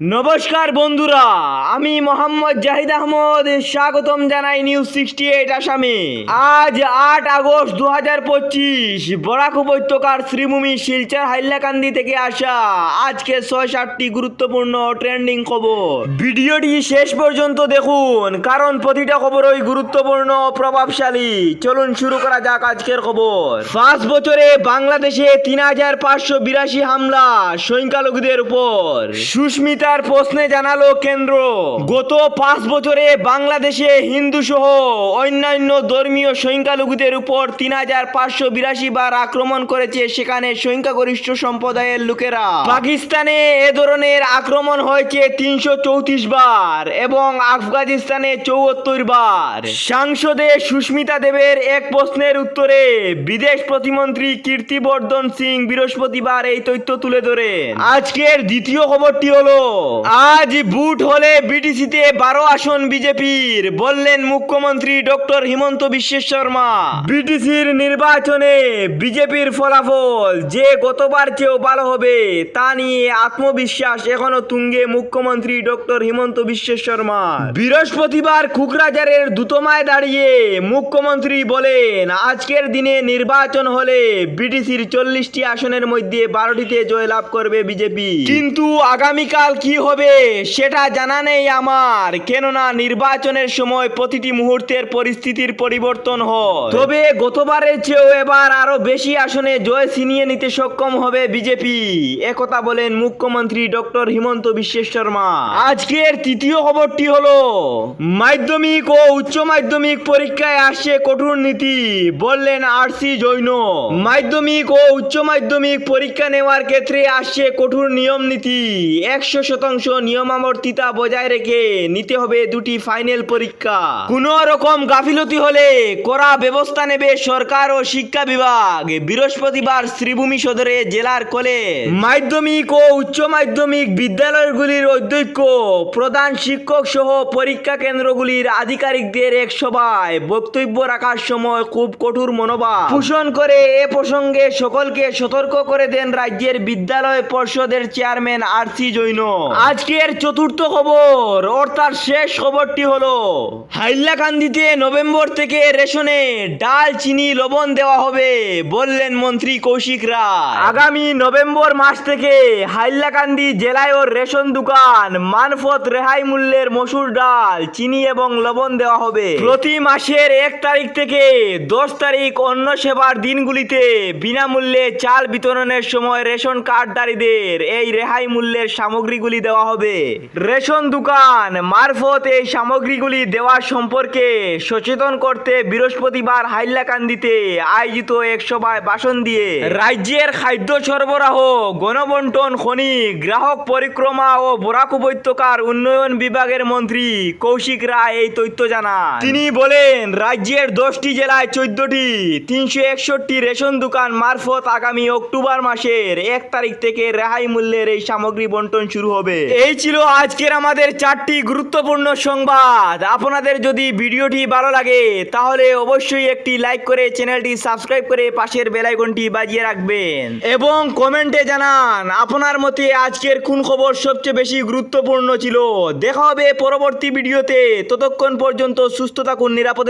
নমস্কার বন্ধুরা, আমি মোহাম্মদ জাহিদ আহমদ, স্বাগতম জানাই নিউজ সিক্সটি এইট আসামে। আজ আট আগস্ট দু হাজার পঁচিশ, বরাক উপত্যকার শ্রীভূমি শিলচর হাইলাকান্দি থেকে আসা আজকে ছয় সাতটি গুরুত্বপূর্ণ ট্রেন্ডিং খবর। ভিডিওটি শেষ পর্যন্ত দেখুন, কারণ প্রতিটা খবরই গুরুত্বপূর্ণ প্রভাবশালী। চলুন শুরু করা যাক আজকের খবর। পাঁচ বছরে বাংলাদেশে তিন হাজার পাঁচশো বিরাশি হামলা সংখ্যালঘুদের উপর। সুস্মিতার প্রশ্নে জানালো কেন্দ্র। গত পাঁচ বছরে বাংলাদেশে হিন্দু সহ অন্যান্য ধর্মীয় সংখ্যালঘুদের উপর তিন হাজার পাঁচশো বিরাশি বার আক্রমণ করেছে সেখানে সংখ্যাগরিষ্ঠ সম্প্রদায়ের লোকেরা। পাকিস্তানে এ ধরনের আক্রমণ হয়েছে তিনশো চৌত্রিশ বার এবং আফগানিস্তানে চৌহত্তর বার। সাংসদে সুস্মিতা দেবের এক প্রশ্নের উত্তরে বিদেশ প্রতিমন্ত্রী কীর্তিবর্ধন সিং বৃহস্পতিবার এই তথ্য তুলে ধরেন। আজকের দ্বিতীয় খবরটি হলো আজ বুট হলে বিটিসিতে বারো আসন বিজেপির, বললেন মুখ্যমন্ত্রী ডক্টর হিমন্ত বিশ্ব শর্মা। বিটিসির নির্বাচনে বিজেপির ফলাফল যে গতবার চেয়েও ভালো হবে, তা নিয়ে আত্মবিশ্বাস এখনও তুঙ্গে মুখ্যমন্ত্রী ডক্টর হিমন্ত বিশ্ব শর্মা। বৃহস্পতিবার কুকরাজারের দুতমায় দাঁড়িয়ে মুখ্যমন্ত্রী বলেন, আজকের দিনে নির্বাচন হলে বিটিসির চল্লিশটি আসনের মধ্যে বারোটিতে জয়লাভ করবে বিজেপি। কিন্তু আগামীকাল কি হবে সেটা জানা নেই আমার, কেননা নির্বাচনের সময় প্রতিটি মুহূর্তের পরিস্থিতির পরিবর্তন হয়। তবে গতবারের চেয়েও এবার আরও বেশি আসনে জয় ছিনিয়ে নিতে সক্ষম হবে বিজেপি। একথা বলেন মুখ্যমন্ত্রী ডক্টর হিমন্ত বিশ্ব শর্মা। আজকের তৃতীয় খবরটি হলো, মাধ্যমিক ও উচ্চ মাধ্যমিক পরীক্ষায় আসছে কঠোর নীতি, বললেন আরসি জৈন। মাধ্যমিক ও উচ্চ মাধ্যমিক পরীক্ষা নেওয়ার ক্ষেত্রে আসছে কঠোর নিয়ম নীতি, একশো শতাংশ নিয়মাবর্তিতা বজায় রেখে নিতে হবে দুটি ফাইনাল পরীক্ষা। কোন রকম গাফিলতি হলে কড়া ব্যবস্থা নেবে সরকার ও শিক্ষা বিভাগ। বৃহস্পতিবার শ্রীভূমি সদরে জেলার কলেজ। মাধ্যমিক ও উচ্চ মাধ্যমিক বিদ্যালয়গুলির অধ্যক্ষ, প্রধান শিক্ষক সহ পরীক্ষা কেন্দ্রগুলির আধিকারিকদের এক সভায় বক্তব্য রাখার সময় খুব কঠোর মনোভাব। পোষণ করে এ প্রসঙ্গে সকলকে সতর্ক করে দেন রাজ্যের বিদ্যালয় পর্ষদের চেয়ারম্যান আরসি জৈন। আজকের চতুর্থ খবর অর্থাৎ শেষ খবরটি হলো, হাইলাকান্দিতে নভেম্বর থেকে রেশনে ডাল, চিনি, লবণ দেওয়া হবে, বললেন মন্ত্রী কৌশিক রায়। আগামী নভেম্বর মাস থেকে হাইলাকান্দি জেলায় ও রেশন দোকান, মানফত রেহাই মূল্যের মসুর ডাল, চিনি এবং লবণ দেওয়া হবে। প্রতি মাসের এক তারিখ থেকে দশ তারিখ অন্য সেবার দিনগুলিতে বিনামূল্যে চাল বিতরণের সময় রেশন কার্ডধারীদের এই রেহাই মূল্যের সামগ্রীগুলি দেওয়া হবে। রেশন দোকান মারফত এই সামগ্রীগুলি দেওয়া সম্পর্কে সচেতন করতে বৃহস্পতিবার হাইলাকান্দিতে আয়োজিত এক সভায় ভাষণ দিয়ে রাজ্যের খাদ্য সরবরাহ, গণবন্টন খনি গ্রাহক পরিক্রমা ও বরাক উপত্যকার উন্নয়ন বিভাগের মন্ত্রী কৌশিক রায় এই তথ্য জানান। তিনি বলেন, রাজ্যের দশটি জেলায় চোদ্দটি, তিনশো একষট্টি রেশন দোকান মারফত আগামী অক্টোবর মাসের এক তারিখ থেকে রেহাই মূল্যের এই সামগ্রী বন্টন শুরু হবে। এই ছিল আজকের আমাদের চারটি গুরুত্বপূর্ণ সংবাদ। আপনাদের যদি ভিডিওটি ভালো লাগে, তাহলে অবশ্যই একটি লাইক করে চ্যানেলটি সাবস্ক্রাইব করে পাশের বেলাইকনটি বাজিয়ে রাখবেন। এবং কমেন্টে জানান, আপনার মতে আজকের কোন খবর সবচেয়ে বেশি গুরুত্বপূর্ণ ছিল? দেখা হবে পরবর্তী ভিডিওতে। ততক্ষণ পর্যন্ত সুস্থ থাকুন, নিরাপদে